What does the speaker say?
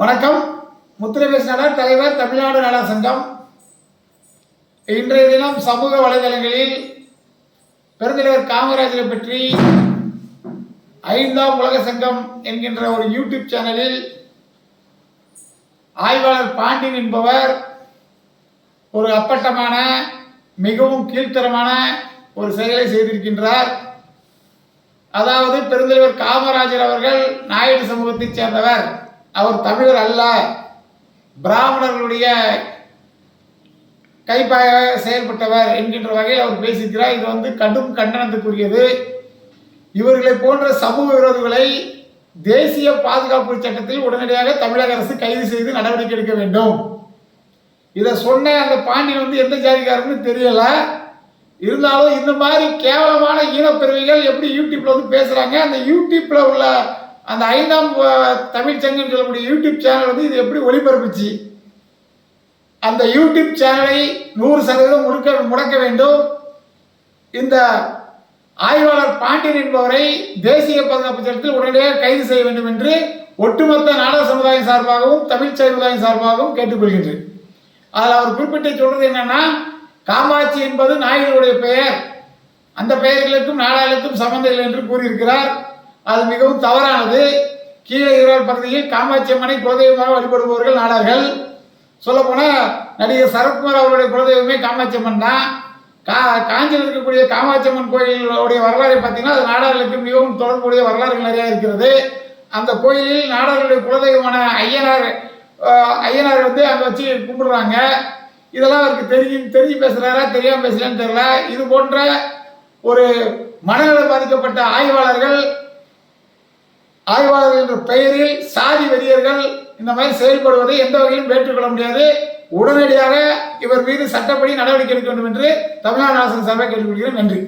வணக்கம். முத்திரவேஸ் தலைவர் தமிழ்நாடு நல சங்கம். இன்றைய தினம் சமூக வலைதளங்களில் பெருந்தலைவர் காமராஜரை பற்றி ஐந்தாம் உலக சங்கம் என்கின்ற ஒரு யூடியூப் சேனலில் ஆய்வாளர் பாண்டியன் என்பவர் ஒரு அப்பட்டமான மிகவும் கீழ்த்தரமான ஒரு செயலை செய்திருக்கின்றார். அதாவது பெருந்தலைவர் காமராஜர் அவர்கள் நாயுடு சமூகத்தைச் சேர்ந்தவர். அவர் தமிழர் அல்ல. பிராமணர்களுடைய கைப்பாக செயல்பட்டவர் என்கின்ற வகையில் அவர் பேசுகிறார் இது வந்து கடும் கண்டனத்துக்குரியது. இவர்களை போன்ற சமூக விரோதிகளை தேசிய பாதுகாப்பு சட்டத்தில் உடனடியாக தமிழக அரசு கைது செய்து நடவடிக்கை எடுக்க வேண்டும். இதை சொன்ன அந்த பாண்டியன் வந்து எந்த ஜாதிக்காரன்னு தெரியல. இருந்தாலும் இந்த மாதிரி கேவலமான ஈனப்பிறவிகள் எப்படி யூடியூப்ல வந்து பேசுறாங்க? அந்த யூடியூப்ல உள்ள அந்த ஐந்தாம் தமிழ் சங்கம் சொல்லக்கூடிய யூடியூப் சேனல் வந்து இது எப்படி ஒளிபரப்புச்சு? அந்த யூடியூப் சேனலை நூறு சதவீதம் முடுக்க முடக்க வேண்டும். இந்த ஆய்வாளர் பாண்டியன் என்பவரை தேசிய பாதுகாப்பு சட்டத்தில் உடனடியாக கைது செய்ய வேண்டும் என்று ஒட்டுமொத்த நாடக சமுதாயம் சார்பாகவும் தமிழ் சமுதாயம் சார்பாகவும் கேட்டுக்கொள்கின்றேன். அதில் அவர் குறிப்பிட்டு சொல்றது என்னன்னா காமாட்சி என்பது நாயுடைய பெயர். அந்த பெயர்களுக்கும் நாடாளுக்கும் சம்பந்தம் இல்லை என்று கூறியிருக்கிறார். அது மிகவும் தவறானது. கீழே ஈரோடு பகுதியில் காமாட்சி அம்மனை குலதெய்வமாக வழிபடுபவர்கள் நாடார்கள். சொல்லப்போனால் நடிகர் சரத்குமார் அவருடைய குலதெய்வமே காமாட்சி அம்மன் தான். கா காஞ்சியில் இருக்கக்கூடிய காமாட்சி அம்மன் கோயிலுடைய வரலாறு பார்த்தீங்கன்னா அது நாடார்களுக்கு மிகவும் தொடர்புடைய வரலாறுகள் நிறையா இருக்கிறது. அந்த கோயிலில் நாடார்களுடைய குலதெய்வமான ஐயனார் ஐயனார் வந்து அங்கே வச்சு கும்பிடுறாங்க. இதெல்லாம் அவருக்கு தெரியும் தெரிஞ்சு பேசுகிறாரா தெரியாமல் பேசுகிறேன்னு தெரியல. இது போன்ற ஒரு மனநிலை பாதிக்கப்பட்ட ஆய்வாளர்கள் ஆய்வாளர்கள் என்ற பெயரில் சாதி வெறியர்கள் இந்த மாதிரி செயல்படுவதை எந்த வகையிலும் ஏற்றுக்கொள்ள முடியாது. உடனடியாக இவர் மீது சட்டப்படி நடவடிக்கை எடுக்க வேண்டும் என்று தமிழ்நாடு அரசு சார்பாக கேட்டுக்கொள்கிறேன். நன்றி.